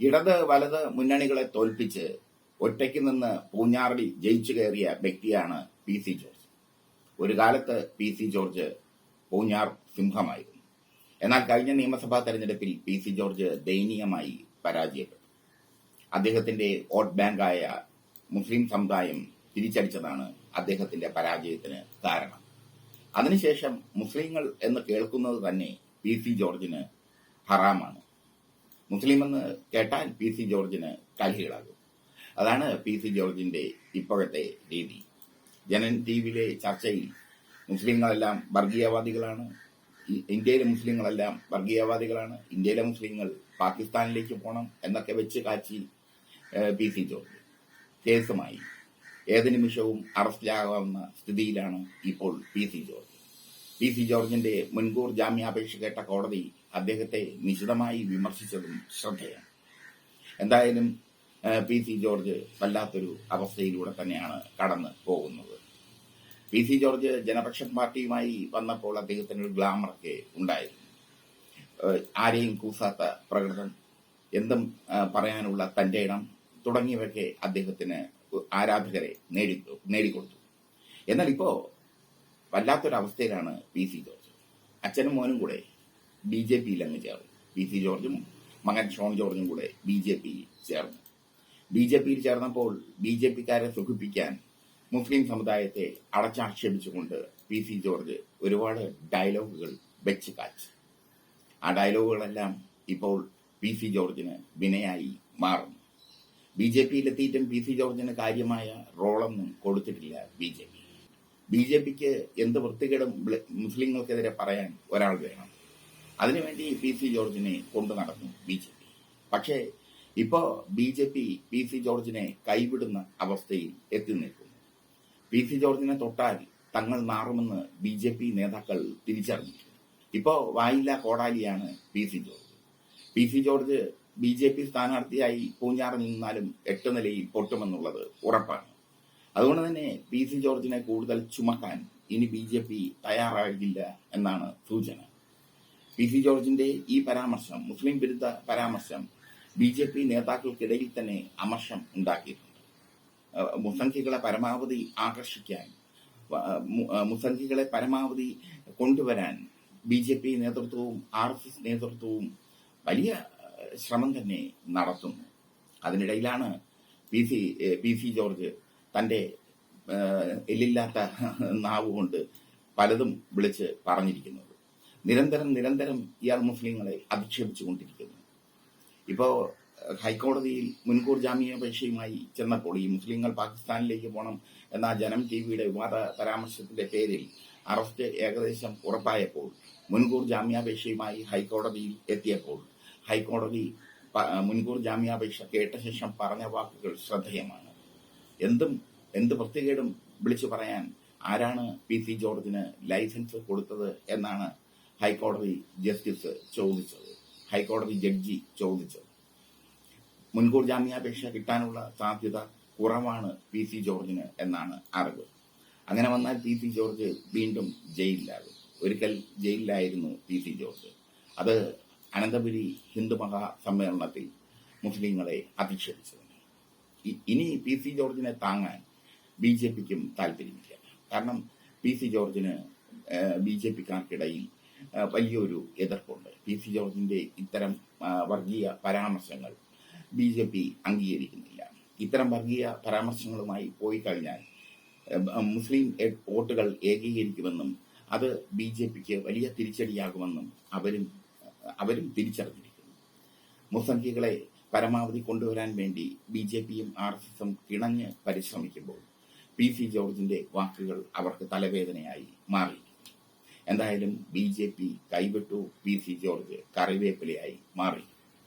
ഇടത് വലത് മുന്നണികളെ തോൽപ്പിച്ച് ഒറ്റയ്ക്ക് നിന്ന് പൂഞ്ഞാറിൽ ജയിച്ചു കയറിയ വ്യക്തിയാണ് പി സി ജോർജ്. ഒരു കാലത്ത് പി സി ജോർജ് പൂഞ്ഞാർ സിംഹമായിരുന്നു. എന്നാൽ കഴിഞ്ഞ നിയമസഭാ തെരഞ്ഞെടുപ്പിൽ പി സി ജോർജ് ദയനീയമായി പരാജയപ്പെട്ടു. അദ്ദേഹത്തിന്റെ വോട്ട് ബാങ്കായ മുസ്ലിം സമുദായം തിരിച്ചടിച്ചതാണ് അദ്ദേഹത്തിന്റെ പരാജയത്തിന് കാരണം. അതിനുശേഷം മുസ്ലിങ്ങൾ എന്ന് കേൾക്കുന്നത് തന്നെ പി സി ജോർജിന് ഹറാമാണ്. മുസ്ലിം എന്ന് കേട്ടാൽ പി സി ജോർജിന് കലികളാകും അതാണ് പി സി ജോർജിന്റെ ഇപ്പോഴത്തെ രീതി. ജനൻ ടി വിയിലെ ചർച്ചയിൽ മുസ്ലിങ്ങളെല്ലാം വർഗീയവാദികളാണ്. ഇന്ത്യയിലെ മുസ്ലിങ്ങളെല്ലാം വർഗീയവാദികളാണ്. ഇന്ത്യയിലെ മുസ്ലിങ്ങൾ പാകിസ്ഥാനിലേക്ക് പോകണം എന്നൊക്കെ വെച്ച് കാച്ചി പി സി ജോർജ്. കേസുമായി ഏത് നിമിഷവും അറസ്റ്റിലാകാവുന്ന സ്ഥിതിയിലാണ് ഇപ്പോൾ P C George. P C ജോർജിന്റെ മുൻകൂർ ജാമ്യാപേക്ഷ കേട്ട കോടതി അദ്ദേഹത്തെ നിശിതമായി വിമർശിച്ചതും ശ്രദ്ധേയം. എന്തായാലും പി സി ജോർജ് വല്ലാത്തൊരു അവസ്ഥയിലൂടെ തന്നെയാണ് കടന്നു പോകുന്നത്. പി സി ജോർജ് ജനപക്ഷ പാർട്ടിയുമായി വന്നപ്പോൾ അദ്ദേഹത്തിന് ഒരു ഗ്ലാമറൊക്കെ ഉണ്ടായിരുന്നു. ആരെയും കൂസാത്ത പ്രകടനം എന്തും പറയാനുള്ള തന്റെ ഇടം തുടങ്ങിയവയൊക്കെ അദ്ദേഹത്തിന് ആരാധകരെ നേടി നേടിക്കൊടുത്തു. എന്നാൽ ഇപ്പോ വല്ലാത്തൊരവസ്ഥയിലാണ് പി സി ജോർജ്. അച്ഛനും മോനും കൂടെ ബി ജെ പിയിൽ അങ്ങ് ചേർന്നു. പി സി ജോർജും മകൻ ഷോൺ ജോർജും കൂടെ ബി ജെ പിയിൽ ചേർന്നു. ബി ജെ പിയിൽ ചേർന്നപ്പോൾ ബി ജെ പിക്കാരെ സുഖിപ്പിക്കാൻ മുസ്ലിം സമുദായത്തെ അടച്ചാക്ഷേപിച്ചുകൊണ്ട് പി സി ജോർജ് ഒരുപാട് ഡയലോഗുകൾ വെച്ച് കാച്ചു. ആ ഡയലോഗുകളെല്ലാം ഇപ്പോൾ പി സി ജോർജിന് വിനയായി മാറുന്നു. ബി ജെ പിയിലെത്തിയിട്ടും പി സി ജോർജിന് കാര്യമായ റോളൊന്നും കൊടുത്തിട്ടില്ല B J P. B J പിക്ക് എന്ത് വൃത്തികേടും മുസ്ലിങ്ങൾക്കെതിരെ പറയാൻ ഒരാൾ വേണം. അതിനുവേണ്ടി പി സി ജോർജിനെ കൊണ്ടു നടന്നു ബി ജെ പി. പക്ഷേ ഇപ്പോ B J P P C ജോർജിനെ കൈവിടുന്ന അവസ്ഥയിൽ എത്തി നിൽക്കുന്നു. പി സി ജോർജിനെ തൊട്ടാൽ തങ്ങൾ മാറുമെന്ന് ബി ജെ പി നേതാക്കൾ തിരിച്ചറിഞ്ഞിട്ടുണ്ട്. ഇപ്പോ വായില്ല കോടാലിയാണ് P C George. P C George B J P സ്ഥാനാർത്ഥിയായി പൂഞ്ഞാറിൽ നിന്നാലും എട്ട് നിലയിൽ പൊട്ടുമെന്നുള്ളത് ഉറപ്പാണ്. അതുകൊണ്ട് തന്നെ പി സി ജോർജിനെ കൂടുതൽ ചുമക്കാൻ ഇനി ബി ജെ പി തയ്യാറാകില്ല എന്നാണ് സൂചന. പി സി ജോർജിന്റെ ഈ പരാമർശം മുസ്ലിം വിരുദ്ധ പരാമർശം ബി ജെ പി നേതാക്കൾക്കിടയിൽ തന്നെ അമർഷം ഉണ്ടാക്കിയിട്ടുണ്ട്. മുസംഖികളെ പരമാവധി ആകർഷിക്കാൻ മുസംഖികളെ പരമാവധി കൊണ്ടുവരാൻ ബി ജെ പി നേതൃത്വവും ആർ എസ് എസ് നേതൃത്വവും വലിയ ശ്രമം തന്നെ നടത്തുന്നു. അതിനിടയിലാണ് P C P C George തന്റെ എല്ലില്ലാത്ത നാവ് കൊണ്ട് പലതും വിളിച്ച് പറഞ്ഞിരിക്കുന്നത്. നിരന്തരം നിരന്തരം ഇയാൾ മുസ്ലിങ്ങളെ അധിക്ഷേപിച്ചുകൊണ്ടിരിക്കുന്നു ഇപ്പോ ഇപ്പോൾ ഹൈക്കോടതിയിൽ മുൻകൂർ ജാമ്യാപേക്ഷയുമായി ചെന്നപ്പോൾ ഈ മുസ്ലിങ്ങൾ പാകിസ്ഥാനിലേക്ക് പോകണം എന്ന ജനം ടി വിയുടെ വിവാദ പരാമർശത്തിന്റെ പേരിൽ അറസ്റ്റ് ഏകദേശം ഉറപ്പായപ്പോൾ മുൻകൂർ ജാമ്യാപേക്ഷയുമായി ഹൈക്കോടതിയിൽ എത്തിയപ്പോൾ ഹൈക്കോടതി മുൻകൂർ ജാമ്യാപേക്ഷ കേട്ട ശേഷം പറഞ്ഞ വാക്കുകൾ ശ്രദ്ധേയമാണ്. എന്തും എന്ത് പ്രത്യേകം വിളിച്ചു പറയാൻ ആരാണ് പി സി ജോർജിന് ലൈസൻസ് കൊടുത്തത് എന്നാണ് ഹൈക്കോടതി ജസ്റ്റിസ് ചോദിച്ചത് ഹൈക്കോടതി ജഡ്ജി ചോദിച്ചത്. മുൻകൂർ ജാമ്യാപേക്ഷ കിട്ടാനുള്ള സാധ്യത കുറവാണ് പി സി ജോർജിന് എന്നാണ് അറിവ്. അങ്ങനെ വന്നാൽ പി സി ജോർജ് വീണ്ടും ജയിലിലാകും. ഒരിക്കൽ ജയിലിലായിരുന്നു പി സി ജോർജ്. അത് അനന്തപുരി ഹിന്ദു മഹാസമ്മേളനത്തിൽ മുസ്ലിങ്ങളെ അധിക്ഷേപിച്ചത്. ഇ- ഇനി പി സി ജോർജിനെ താങ്ങാൻ ബി ജെ പിക്കും താല്പര്യമില്ല. കാരണം പി സി ജോർജിന് ബി ജെ പിക്കാർക്കിടയിൽ വലിയൊരു എതിർപ്പുണ്ട്. പി സി ജോർജിന്റെ ഇത്തരം വർഗീയ പരാമർശങ്ങൾ ബി ജെ പി അംഗീകരിക്കുന്നില്ല. ഇത്തരം വർഗീയ പരാമർശങ്ങളുമായി പോയി കഴിഞ്ഞാൽ മുസ്ലിം വോട്ടുകൾ ഏകീകരിക്കുമെന്നും അത് ബി ജെ പിക്ക് വലിയ തിരിച്ചടിയാകുമെന്നും അവരും അവരും തിരിച്ചറിഞ്ഞിരിക്കുന്നു. മുസ്ലിംകളെ പരമാവധി കൊണ്ടുവരാൻ വേണ്ടി ബി ജെ പിയും ആർ എസ് എസും കിണഞ്ഞ് പരിശ്രമിക്കുമ്പോൾ പി സി ജോർജിന്റെ വാക്കുകൾ അവർക്ക് തലവേദനയായി മാറി എന്തായാലും ബി ജെ പി കൈവിട്ടു പി സി ജോർജ് കറിവേപ്പിലയായി മാറി.